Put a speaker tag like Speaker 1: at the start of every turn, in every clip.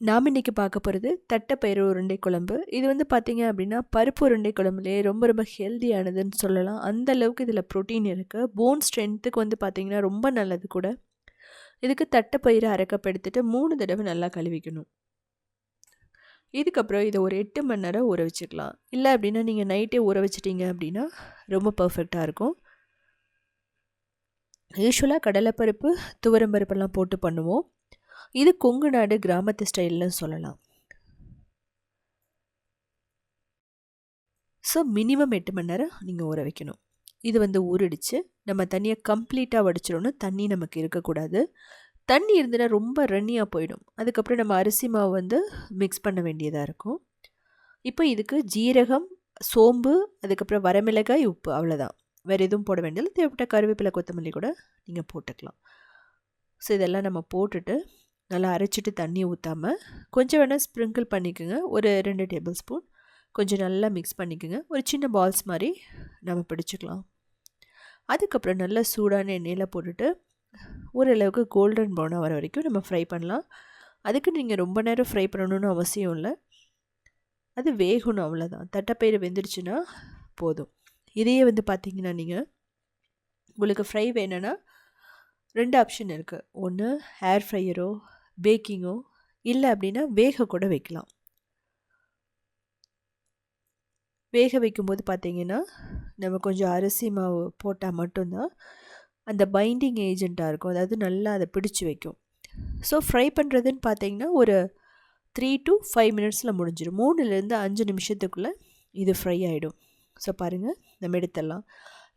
Speaker 1: நாம் இன்றைக்கி பார்க்க போகிறது தட்டைப்பயிறு உருண்டை குழம்பு. இது வந்து பார்த்திங்க அப்படின்னா பருப்பு உருண்டை குழம்புலேயே ரொம்ப ரொம்ப ஹெல்த்தியானதுன்னு சொல்லலாம். அந்த அளவுக்கு இதில் ப்ரோட்டீன் இருக்குது போன் ஸ்ட்ரென்த்துக்கு வந்து பார்த்திங்கன்னா ரொம்ப நல்லது கூட. இதுக்கு தட்டைப்பயிறு அரைக்கப் எடுத்துட்டு மூணு தடவை நல்லா கழுவிக்கணும். இதுக்கப்புறம் இதை ஒரு எட்டு மணி நேரம் ஊற வச்சுக்கலாம். இல்லை அப்படின்னா நீங்கள் நைட்டே ஊற வச்சிட்டிங்க அப்படின்னா ரொம்ப பர்ஃபெக்டாக இருக்கும். யூஸ்வலாக கடலைப்பருப்பு துவரம்பருப்பெல்லாம் போட்டு பண்ணுவோம். இது கொங்கு நாடு கிராமத்து ஸ்டைல்னு சொல்லலாம். ஸோ மினிமம் எட்டு மணி நேரம் நீங்கள் ஊற வைக்கணும். இது வந்து ஊறிடுச்சு. நம்ம தண்ணியை கம்ப்ளீட்டாக வடிச்சிடணும். தண்ணி நமக்கு இருக்கக்கூடாது. தண்ணி இருந்ததுன்னா ரொம்ப ரன்னியாக போயிடும். அதுக்கப்புறம் நம்ம அரிசி மாவு வந்து மிக்ஸ் பண்ண வேண்டியதாக இருக்கும். இப்போ இதுக்கு ஜீரகம் சோம்பு அதுக்கப்புறம் வரமிளகாய் உப்பு அவ்வளோதான் வேறு எதுவும் போட வேண்டியது தேவைப்பட்ட கருவேப்பிலை கொத்தமல்லி கூட நீங்கள் போட்டுக்கலாம். ஸோ இதெல்லாம் நம்ம போட்டுட்டு நல்லா அரைச்சிட்டு தண்ணி ஊற்றாமல் கொஞ்சம் வேணால் ஸ்ப்ரிங்கிள் பண்ணிக்கோங்க. ஒரு ரெண்டு டேபிள் ஸ்பூன் கொஞ்சம் நல்லா மிக்ஸ் பண்ணிக்கோங்க. ஒரு சின்ன பால்ஸ் மாதிரி நம்ம பிடிச்சிக்கலாம். அதுக்கப்புறம் நல்லா சூடான எண்ணெயில் போட்டுட்டு ஓரளவுக்கு கோல்டன் ப்ரௌனாக வர வரைக்கும் நம்ம ஃப்ரை பண்ணலாம். அதுக்கு நீங்கள் ரொம்ப நேரம் ஃப்ரை பண்ணணும்னு அவசியம் இல்லை. அது வேகணும் அவ்வளோதான் தட்டைப்பயிறு வெந்துருச்சுன்னா போதும். இதையே வந்து பார்த்திங்கன்னா நீங்கள் உங்களுக்கு ஃப்ரை வேணும்னா ரெண்டு ஆப்ஷன் இருக்குது ஒன்று ஹேர் ஃப்ரையரோ பேக்கிங்கோ இல்லை அப்படின்னா வேக கூட வைக்கலாம். வேக வைக்கும்போது பார்த்திங்கன்னா நம்ம கொஞ்சம் அரிசி மாவு போட்டால் மட்டும்தான் அந்த பைண்டிங் ஏஜெண்ட்டாக இருக்கும். அதாவது நல்லா அதை பிடிச்சி வைக்கும். ஸோ ஃப்ரை பண்ணுறதுன்னு பார்த்தீங்கன்னா ஒரு த்ரீ டு ஃபைவ் மினிட்ஸில் முடிஞ்சிடும். மூணுலேருந்து அஞ்சு நிமிஷத்துக்குள்ளே இது ஃப்ரை ஆகிடும் ஸோ பாருங்கள் நம்ம எடுத்துடலாம்.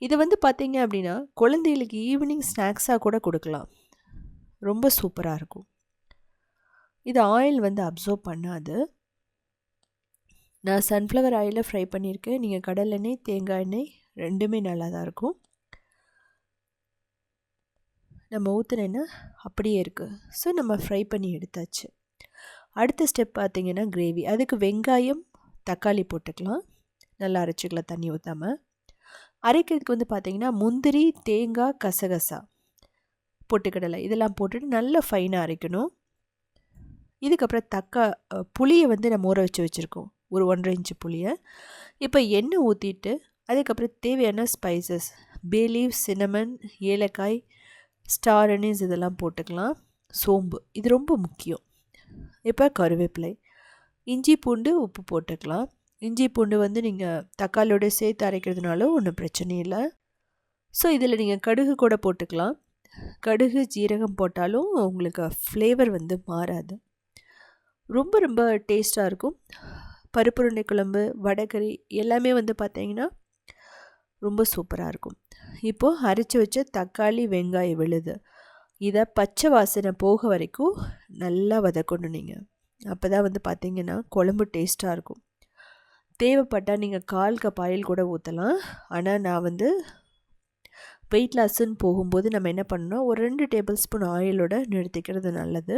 Speaker 1: இது வந்து பார்த்திங்க அப்படின்னா குழந்தைகளுக்கு ஈவினிங் ஸ்நாக்ஸாக கூட கொடுக்கலாம். ரொம்ப சூப்பராக இருக்கும். இது ஆயில் வந்து அப்சர்வ் பண்ணாது. நான் சன்ஃப்ளவர் ஆயிலில் ஃப்ரை பண்ணியிருக்கேன். நீங்கள் கடல் எண்ணெய் தேங்காய் எண்ணெய் ரெண்டுமே நல்லா தான் இருக்கும். நம்ம ஊற்றுனேன்னா அப்படியே இருக்குது ஸோ நம்ம ஃப்ரை பண்ணி எடுத்தாச்சு. அடுத்த ஸ்டெப் பார்த்திங்கன்னா கிரேவி அதுக்கு வெங்காயம் தக்காளி போட்டுக்கலாம். நல்லா அரைச்சிக்கலாம் தண்ணி ஊற்றாமல் அரைக்கிறதுக்கு வந்து பார்த்திங்கன்னா முந்திரி தேங்காய் கசகசா பொட்டுக்கடலை இதெல்லாம் போட்டுட்டு நல்லா ஃபைனாக அரைக்கணும். இதுக்கப்புறம் தக்க புளியை வந்து நம்ம ஊற வச்சு வச்சுருக்கோம். ஒரு ஒன்றரை இன்ச்சு புளியை. இப்போ எண்ணெய் ஊற்றிட்டு அதுக்கப்புறம் தேவையான ஸ்பைசஸ் பேலீவ் சினமன் ஏலக்காய் ஸ்டார் அனீஸ் இதெல்லாம் போட்டுக்கலாம். சோம்பு இது ரொம்ப முக்கியம். இப்போ கருவேப்பிலை. இஞ்சி பூண்டு உப்பு போட்டுக்கலாம். இஞ்சி பூண்டு வந்து நீங்கள் தக்காளியோட சேர்த்து அரைக்கிறதுனால ஒன்றும் பிரச்சனை இல்லை. ஸோ இதில் நீங்கள் கடுகு கூட போட்டுக்கலாம். கடுகு ஜீரகம் போட்டாலும் உங்களுக்கு ஃப்ளேவர் வந்து மாறாது. ரொம்ப ரொம்ப டேஸ்ட்டாக இருக்கும். பருப்புருண்டை குழம்பு வடைக்கறி எல்லாமே வந்து பார்த்திங்கன்னா ரொம்ப சூப்பராக இருக்கும். இப்போது அரைச்சி வச்ச தக்காளி வெங்காயம் விழுது. இதை பச்சை வாசனை போக வரைக்கும் நல்லா வதக்கணும் நீங்கள் அப்போ தான் வந்து பார்த்திங்கன்னா குழம்பு டேஸ்ட்டாக இருக்கும். தேவைப்பட்டால் நீங்கள் கால் கப் ஆயில் கூட ஊற்றலாம் ஆனால் நான் வந்து வெயிட் லாஸ்ன்னு போகும்போது நம்ம என்ன பண்ணணும் ஒரு ரெண்டு டேபிள் ஸ்பூன் ஆயிலோட நிறுத்திக்கிறது நல்லது.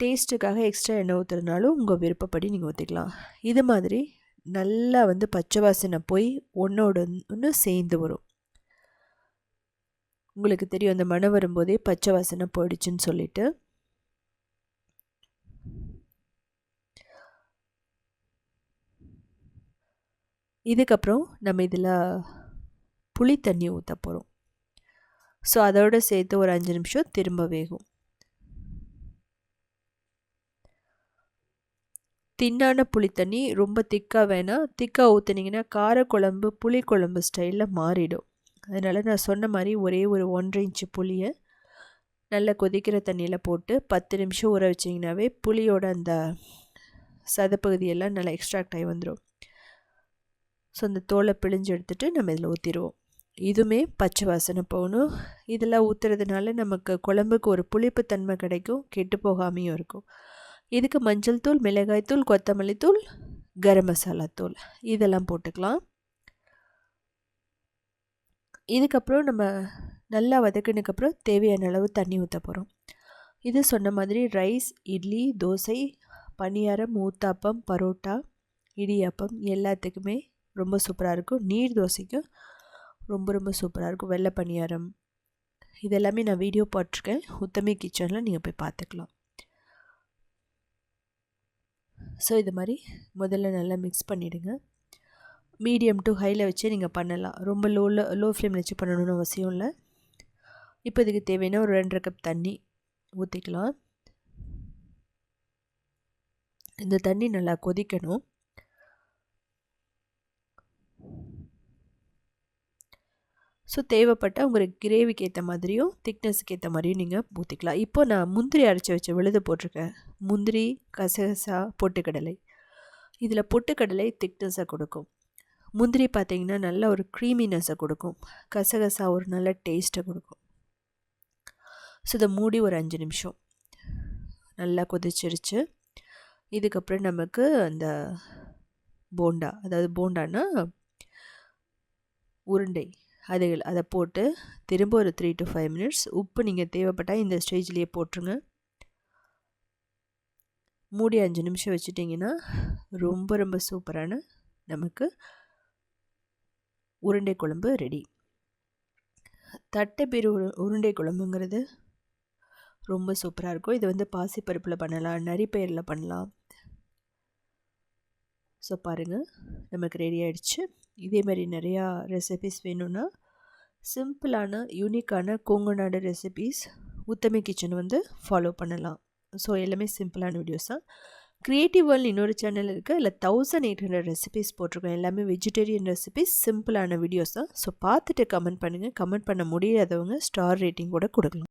Speaker 1: டேஸ்ட்டுக்காக எக்ஸ்ட்ரா எண்ணெய் ஊற்றுறதுனாலும் உங்கள் விருப்பப்படி நீங்கள் ஊற்றிக்கலாம் இது மாதிரி நல்லா வந்து பச்சை வாசனை போய் ஒன்றோட ஒன்று சேர்ந்து வரும். உங்களுக்கு தெரியும் அந்த மனம் வரும்போதே பச்சை வாசனை போயிடுச்சுன்னு சொல்லிட்டு. இதுக்கப்புறம் நம்ம இதில் புளி தண்ணி ஊற்ற போகிறோம் ஸோ அதோடு சேர்த்து ஒரு அஞ்சு நிமிஷம் திரும்ப வேகும். தின்னான புளி தண்ணி ரொம்ப திக்காக வேணாம் திக்காக ஊற்றுனீங்கன்னா காரக்குழம்பு புளிக்குழம்பு ஸ்டைலில் மாறிடும். அதனால் நான் சொன்ன மாதிரி ஒரே ஒரு ஒன்றரை இன்ச்சு புளியை நல்லா கொதிக்கிற தண்ணியில் போட்டு பத்து நிமிஷம் ஊற வச்சிங்கனாவே புளியோட அந்த சதப்பகுதியெல்லாம் நல்லா எக்ஸ்ட்ராக்ட் ஆகி வந்துடும் ஸோ அந்த தோலை பிழிஞ்சு எடுத்துகிட்டு நம்ம இதில் ஊற்றிடுவோம் இதுவுமே பச்சை வாசனை போகணும். இதெல்லாம் ஊற்றுறதுனால நமக்கு குழம்புக்கு ஒரு புளிப்பு தன்மை கிடைக்கும் கெட்டு போகாமையும் இருக்கும். இதுக்கு மஞ்சள் தூள் மிளகாய் தூள் கொத்தமல்லி தூள் கரம் மசாலா தூள். இதெல்லாம் போட்டுக்கலாம். இதுக்கப்புறம் நம்ம நல்லா வதக்கினதுக்கப்புறம் தேவையான அளவு தண்ணி ஊற்ற போகிறோம் இது சொன்ன மாதிரி ரைஸ் இட்லி தோசை பனியாரம் ஊத்தாப்பம் பரோட்டா இடியாப்பம் எல்லாத்துக்குமே ரொம்ப சூப்பராக இருக்கும். நீர் தோசைக்கும் ரொம்ப ரொம்ப சூப்பராக இருக்கும். வெள்ளை பணியாரம். இதெல்லாமே நான் வீடியோ போட்டிருக்கேன். உத்தமி கிச்சனில் நீங்கள் போய் பார்த்துக்கலாம். ஸோ இது மாதிரி முதல்ல நல்லா மிக்ஸ் பண்ணிவிடுங்க மீடியம் டு ஹையில் வச்சு நீங்கள் பண்ணலாம். ரொம்ப லோவில் லோ ஃப்ளேமில் வச்சு பண்ணணும்னு அவசியம் இல்லை. இப்போ இதுக்கு தேவையான ஒரு ரெண்டரை கப் தண்ணி ஊற்றிக்கலாம் இந்த தண்ணி நல்லா கொதிக்கணும். ஸோ தேவைப்பட்ட உங்களுக்கு கிரேவிக்கு ஏற்ற மாதிரியும் திக்னஸுக்கு ஏற்ற மாதிரியும் நீங்கள் ஊற்றிக்கலாம் இப்போ நான் முந்திரி அரைச்சி வச்ச விழுது போட்டிருக்கேன். முந்திரி கசகசா பொட்டுக்கடலை. இதில் பொட்டுக்கடலை திக்னஸை கொடுக்கும். முந்திரி பார்த்திங்கன்னா நல்ல ஒரு க்ரீமினஸை கொடுக்கும். கசகசா ஒரு நல்ல டேஸ்ட்டை கொடுக்கும். ஸோ இதை மூடி ஒரு அஞ்சு நிமிஷம். நல்லா கொதிச்சிருச்சு. இதுக்கப்புறம் நமக்கு அந்த போண்டா அதாவது போண்டான்னா உருண்டை. அது அதை போட்டு திரும்ப ஒரு த்ரீ டு ஃபைவ் மினிட்ஸ் உப்பு நீங்கள் தேவைப்பட்டால் இந்த ஸ்டேஜ்லேயே போட்டுருங்க. மூடி அஞ்சு நிமிஷம் வச்சுட்டிங்கன்னா ரொம்ப ரொம்ப சூப்பரான நமக்கு உருண்டை குழம்பு ரெடி தட்டைப்பீர் உரு உருண்டை குழம்புங்கிறது ரொம்ப சூப்பராக இருக்கும். இது வந்து பாசிப்பருப்பில் பண்ணலாம் நரிப்பயிரில் பண்ணலாம். ஸோ பாருங்கள் நமக்கு ரெடி ஆகிடுச்சு இதே மாதிரி நிறையா ரெசிபீஸ் வேணும்னா சிம்பிளான யூனிக்கான கோங்கநாடு ரெசிபீஸ் உத்தமி கிச்சன் வந்து ஃபாலோ பண்ணலாம். ஸோ எல்லாமே சிம்பிளான வீடியோஸ் தான். க்ரியேட்டிவ் வேர்ல்டு இன்னொரு சேனல் இருக்குது இல்லை தௌசண்ட் எயிட் ஹண்ட்ரட் ரெசிபிஸ் போட்டிருக்கோம். எல்லாமே வெஜிடேரியன் ரெசிபிஸ் சிம்பிளான வீடியோஸ் தான். ஸோ பார்த்துட்டு கமெண்ட் பண்ணுங்கள் கமெண்ட் பண்ண முடியாதவங்க ஸ்டார் ரேட்டிங் கூட கொடுக்கலாம்.